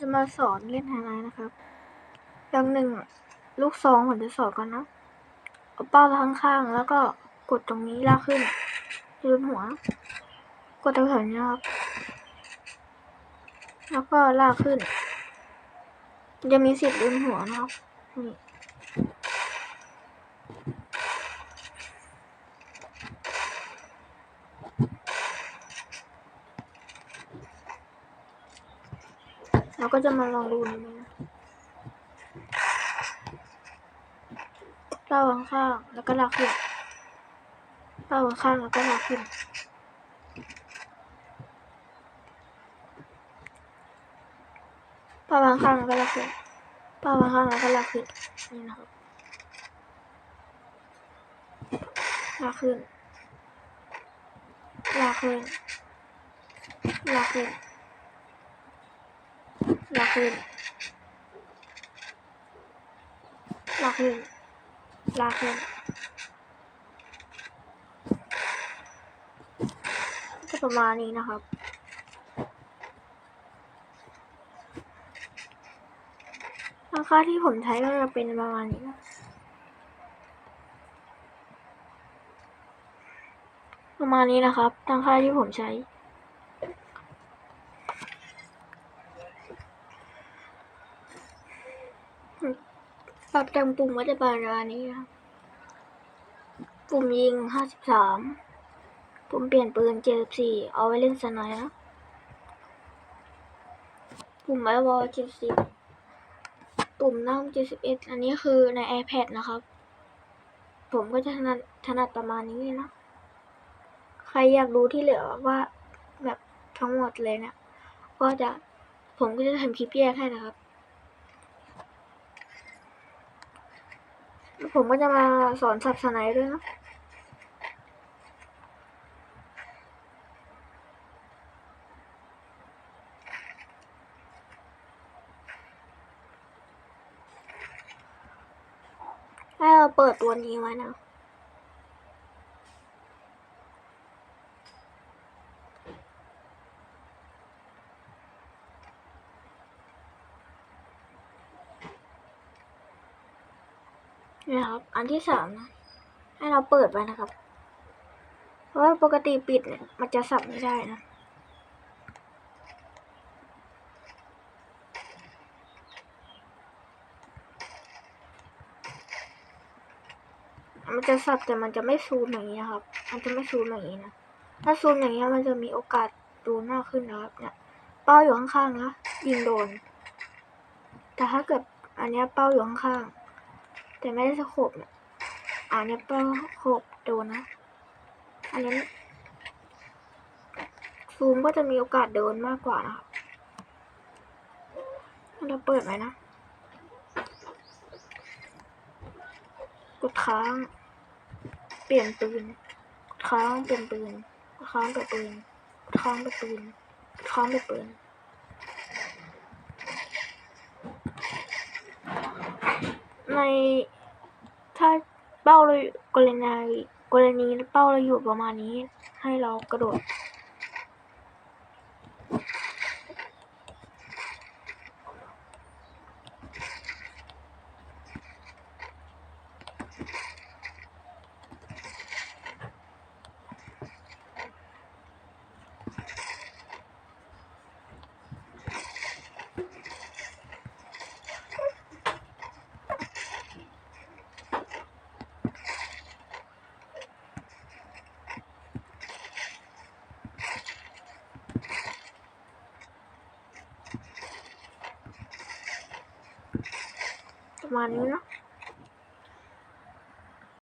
จะมาสอนเล่นไฮไลท์นะครับ อย่างหนึ่งลูกซองผมจะสอนก่อนนะเอาเป้าข้างๆ แล้วก็กดตรงนี้ลากขึ้นยืนหัว กดตรงแถวนี้ครับ แล้วก็ลากขึ้น จะมีสิทธิ์ยืนหัวนะครับนี่ เราก็จะมาลองดูนิดนึงนะเป้าข้างๆแล้วก็ลากขึ้นเป้าข้างๆแล้วก็ลากขึ้นเป้าข้างแล้วก็ลากขึ้นเป้าข้างแล้วก็ลากขึ้นนี่นะครับลากขึ้นลากขึ้นลากขึ้น ขึ้นลากขึ้นลากขึ้นก็ประมาณนี้นะครับราคาที่ผมใช้ก็จะเป็นประมาณนี้นะประมาณนี้นะครับตังค่าที่ผมใช้ ปรับแต่งปุ่มก็จะประมานี้ครับปุ่มยิงห้าสิบสามปุ่มเปลี่ยนปืนเจ็ดสิบสี่เอาไว้เล่นสนด์นะปุ่มไอวอลเจ็ดสิบปุ่มนั่ง71อันนี้คือใน iPad นะครับ ผมก็จะถนัดถนัดประมาณนี้นะ ใครอยากรู้ที่เหลือว่าแบบทั้งหมดเลยเนะี่ยก็จะผมก็จะทำคลิปแยกให้นะครับ ผมก็จะมาสอนสับสไนด์ด้วยนะให้เราเปิดตัวนี้ไว้นะ นี่นะครับ อันที่สามนะให้เราเปิดไว้นะครับ เพราะว่าปกติปิดเนี่ยมันจะสับไม่ได้นะมันจะสับแต่มันจะไม่ซูมอย่างนี้นะครับ มันจะไม่ซูมอย่างนี้นะ ถ้าซูมอย่างนี้มันจะมีโอกาสดูหน้าขึ้นนะครับ เนี่ย เป้าอยู่ข้างๆนะยิงโดน แต่ถ้าเกิดอันนี้เป้าอยู่ข้างๆ แต่ไม่ได้สะโขบเนี่ยอันนี้ยเปโขบโดนนะ อันนี้ซูมก็จะมีโอกาสโดนมากกว่านะครับเราเปิดไหมนะ กดค้าง เปลี่ยนปืน ค้างเปลี่ยนปืน ค้างเปลี่ยนปืน ค้างเปลี่ยนปืน ค้างเปลี่ยนปืน ในถ้าเป้าเรากรณีกรณีเป้าเราอยู่ประมาณนี้ ให้เรากระโดด ประมาณนี้เนอะ